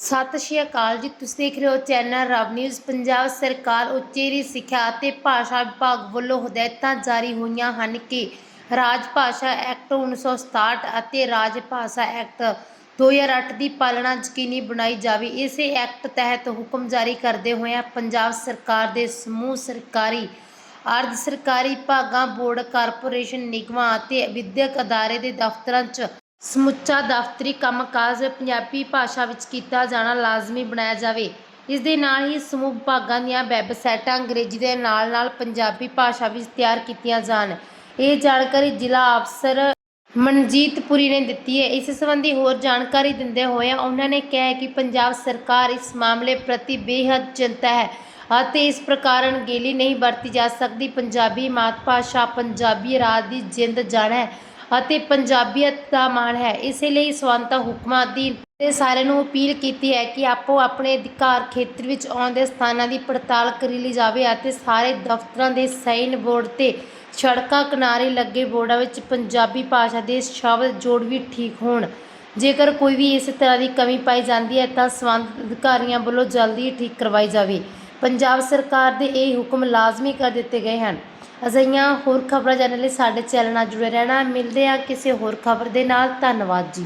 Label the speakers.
Speaker 1: ਸਤਿ ਸ਼੍ਰੀ ਅਕਾਲ ਜੀ। ਤੁਸੀਂ ਦੇਖ ਰਹੇ ਹੋ ਚੈਨਲ ਰਬ ਨਿਊਜ਼। ਪੰਜਾਬ ਸਰਕਾਰ ਉਚੇਰੀ ਸਿੱਖਿਆ ਅਤੇ ਭਾਸ਼ਾ ਵਿਭਾਗ ਵੱਲੋਂ ਹਦਾਇਤਾਂ ਜਾਰੀ ਹੋਈਆਂ ਹਨ ਕਿ ਰਾਜ ਭਾਸ਼ਾ ਐਕਟ 1967 ਅਤੇ ਰਾਜ ਭਾਸ਼ਾ ਐਕਟ 2008 ਦੀ ਪਾਲਣਾ ਯਕੀਨੀ ਬਣਾਈ ਜਾਵੇ। ਇਸੇ ਐਕਟ ਤਹਿਤ ਹੁਕਮ ਜਾਰੀ ਕਰਦੇ ਹੋਏ ਪੰਜਾਬ ਸਰਕਾਰ ਦੇ ਸਮੂਹ ਸਰਕਾਰੀ ਅਰਧ ਸਰਕਾਰੀ ਭਾਗਾਂ ਬੋਰਡ, ਕਾਰਪੋਰੇਸ਼ਨ ਨਿਗਮਾਂ ਅਤੇ ਵਿਦਿਅਕ ਅਦਾਰੇ ਦੇ ਦਫ਼ਤਰਾਂ 'ਚ ਸਮੁੱਚਾ ਦਫ਼ਤਰੀ ਕੰਮਕਾਜ ਪੰਜਾਬੀ ਭਾਸ਼ਾ ਵਿੱਚ ਕੀਤਾ ਜਾਣਾ ਲਾਜ਼ਮੀ ਬਣਾਇਆ ਜਾਵੇ। ਇਸ ਦੇ ਨਾਲ ਹੀ ਸਮੂਹ ਵਿਭਾਗਾਂ ਦੀਆਂ ਵੈਬਸਾਈਟਾਂ ਅੰਗਰੇਜ਼ੀ ਦੇ ਨਾਲ-ਨਾਲ ਪੰਜਾਬੀ ਭਾਸ਼ਾ ਵਿੱਚ ਤਿਆਰ ਕੀਤੀਆਂ ਜਾਣ। ਇਹ ਜਾਣਕਾਰੀ ਜ਼ਿਲ੍ਹਾ ਅਫਸਰ ਮਨਜੀਤ ਪੁਰੀ ਨੇ ਦਿੱਤੀ ਹੈ। ਇਸ ਸੰਬੰਧੀ ਹੋਰ ਜਾਣਕਾਰੀ ਦਿੰਦੇ ਹੋਏ ਉਹਨਾਂ ਨੇ ਕਿਹਾ ਕਿ ਪੰਜਾਬ ਸਰਕਾਰ ਇਸ ਮਾਮਲੇ ਪ੍ਰਤੀ ਬੇਹੱਦ ਚਿੰਤਾ ਹੈ ਅਤੇ ਇਸ ਪ੍ਰਕਾਰ ਅਣਗਹਿਲੀ ਨਹੀਂ ਵਰਤੀ ਜਾ ਸਕਦੀ। ਪੰਜਾਬੀ ਮਾਤ ਭਾਸ਼ਾ ਪੰਜਾਬੀ ਰਾਜ ਦੀ ਜਿੰਦ ਜਾਨ ਹੈ ਅਤੇ ਪੰਜਾਬੀਅਤ ਦਾ ਮਾਣ ਹੈ। ਇਸੇ ਲਈ ਸਵੰਤ ਹੁਕਮਾਂ ਦੀ ਤੇ ਸਾਰਿਆਂ ਨੂੰ ਅਪੀਲ ਕੀਤੀ ਹੈ ਕਿ ਆਪੋ ਆਪਣੇ ਅਧਿਕਾਰ ਖੇਤਰ ਵਿੱਚ ਆਉਂਦੇ ਸਥਾਨਾਂ ਦੀ ਪੜਤਾਲ ਕਰੀ ਲਈ ਜਾਵੇ ਅਤੇ ਸਾਰੇ ਦਫ਼ਤਰਾਂ ਦੇ ਸਾਈਨ ਬੋਰਡ ਤੇ ਸੜਕਾਂ, ਕਿਨਾਰੇ ਲੱਗੇ ਬੋਰਡਾਂ ਵਿੱਚ ਪੰਜਾਬੀ ਭਾਸ਼ਾ ਦੇ ਸ਼ਬਦ ਜੋੜ ਵੀ ਠੀਕ ਹੋਣ। ਜੇਕਰ ਕੋਈ ਵੀ ਇਸ ਤਰ੍ਹਾਂ ਦੀ ਕਮੀ ਪਾਈ ਜਾਂਦੀ ਹੈ ਤਾਂ ਸੰਬੰਧਿਤ ਅਧਿਕਾਰੀਆਂ ਵੱਲੋਂ ਜਲਦੀ ਹੀ ਠੀਕ ਕਰਵਾਈ ਜਾਵੇ। ਪੰਜਾਬ ਸਰਕਾਰ ਦੇ ਇਹ ਹੁਕਮ ਲਾਜ਼ਮੀ ਕਰ ਦਿੱਤੇ ਗਏ ਹਨ। ਅਜਿਹੀਆਂ ਹੋਰ ਖਬਰਾਂ ਜਾਣਨ ਲਈ ਸਾਡੇ ਚੈਨਲ ਨਾਲ ਜੁੜੇ ਰਹਿਣਾ। ਮਿਲਦੇ ਹਾਂ ਕਿਸੇ ਹੋਰ ਖਬਰ ਦੇ ਨਾਲ। ਧੰਨਵਾਦ ਜੀ।